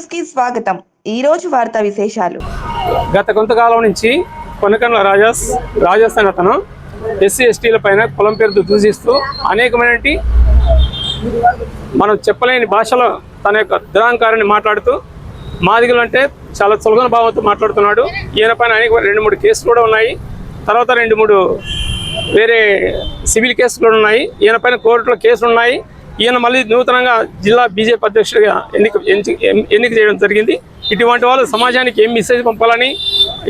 న్యూస్కి స్వాగతం. ఈ రోజు వార్తా విశేషాలు. గత కొంతకాలం నుంచి కొనకన్ల రాజాస్ రాజాస్ అని అతను ఎస్సీ ఎస్టీల పైన కులం పేరుతో దూషిస్తూ అనేకమైనటి మనం చెప్పలేని భాషలో తన యొక్క దురాంకారాన్ని మాట్లాడుతూ మాదిగలు అంటే చాలా సులభన భావంతో మాట్లాడుతున్నాడు. ఈయన పైన అనేక రెండు మూడు కేసులు కూడా ఉన్నాయి. తర్వాత రెండు మూడు వేరే సివిల్ కేసులు కూడా ఉన్నాయి. ఈయన పైన కోర్టులో కేసులు ఉన్నాయి. ఈయన మళ్ళీ నూతనంగా జిల్లా బీజేపీ అధ్యక్షుడిగా ఎన్నిక ఎన్నిక చేయడం జరిగింది. ఇటువంటి వాళ్ళు సమాజానికి ఏం మెసేజ్ పంపాలని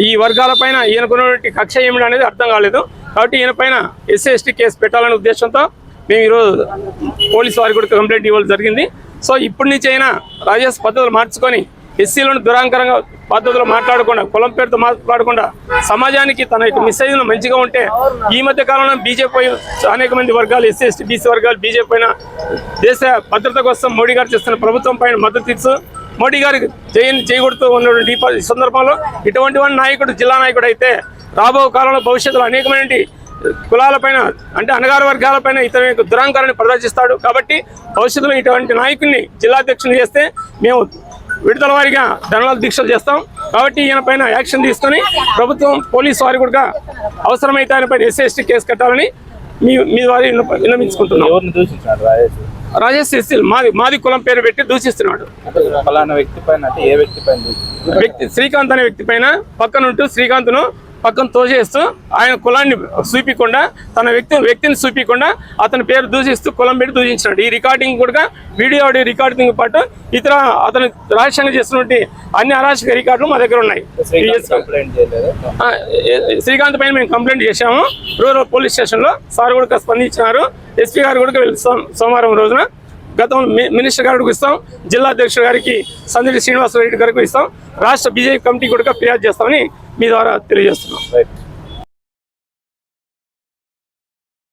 ఈ వర్గాలపైన ఈయనకున్నటువంటి కక్ష ఏమిటి అనేది అర్థం కాలేదు. కాబట్టి ఈయన పైన ఎస్సీ ఎస్టీ కేసు పెట్టాలనే ఉద్దేశంతో మేము ఈరోజు పోలీసు వారికి కూడా కంప్లైంట్ ఇవ్వడం జరిగింది. సో ఇప్పటి నుంచి అయినా రాజేష్ పద్ధతులు మార్చుకొని ఎస్సీలను దురాంకరంగా పద్ధతిలో మాట్లాడకుండా కులం పేరుతో మాట్లాడకుండా సమాజానికి తన యొక్క మెసేజ్లు మంచిగా ఉంటే ఈ మధ్య కాలంలో బీజేపీ అనేక మంది వర్గాలు ఎస్సీ ఎస్టీ బీసీ వర్గాలు బీజేపీ పైన దేశ భద్రత కోసం మోడీ గారు చేస్తున్న ప్రభుత్వం పైన మద్దతు ఇస్తూ మోడీ గారికి జైన్ చేయకూడుతూ ఉన్నటువంటి ఈ సందర్భంలో ఇటువంటి వాడి నాయకుడు జిల్లా నాయకుడు అయితే రాబో కాలంలో భవిష్యత్తులో అనేకమైన కులాలపైన అంటే అనగార వర్గాలపైన ఇతని యొక్క దురాంకారాన్ని ప్రదర్శిస్తాడు. కాబట్టి భవిష్యత్తులో ఇటువంటి నాయకుడిని జిల్లాధ్యక్షుని చేస్తే మేము విడుదల వారిగా ధర్నాల దీక్షలు చేస్తాం. కాబట్టి ఈయన పైన యాక్షన్ తీసుకొని ప్రభుత్వం పోలీసు వారి కూడా అవసరమైతే ఆయన పైన ఎస్సీ కేసు కట్టాలని మీ మీ వారి దూషించాడు రాజేష్? ఎస్సీలు మాది మాది కులం పేరు పెట్టి దూషిస్తున్నాడు. వ్యక్తి పైన అంటే ఏ వ్యక్తి పైన దూషించాడు వ్యక్తి శ్రీకాంత్ అనే వ్యక్తి పైన పక్కన ఉంటూ శ్రీకాంత్ను పక్కన తోచేస్తూ ఆయన కులాన్ని చూపించకుండా తన వ్యక్తి వ్యక్తిని చూపించకుండా అతని పేరు దూషిస్తూ కులం పెట్టి దూషించినాడు. ఈ రికార్డింగ్ కూడా వీడియో ఆడియో రికార్డింగ్ పాటు ఇతర అతను రహస్యంగా చేసినటువంటి అన్ని అరాచక రికార్డులు మా దగ్గర ఉన్నాయి. శ్రీకాంత్ పైన మేము కంప్లైంట్ చేశాము. రూరల్ పోలీస్ స్టేషన్లో సార్ కూడా స్పందించినారు. ఎస్పీ గారు కూడా సోమవారం రోజున గతం మినిస్టర్ గారికి ఇస్తాం. జిల్లా అధ్యక్షుడు గారికి సందిడి శ్రీనివాసరెడ్డి గారికి ఇస్తాం. రాష్ట్ర బీజేపీ కమిటీ కూడా ఫిర్యాదు చేస్తామని మీ ద్వారా తెలియజేస్తున్నాం. రైట్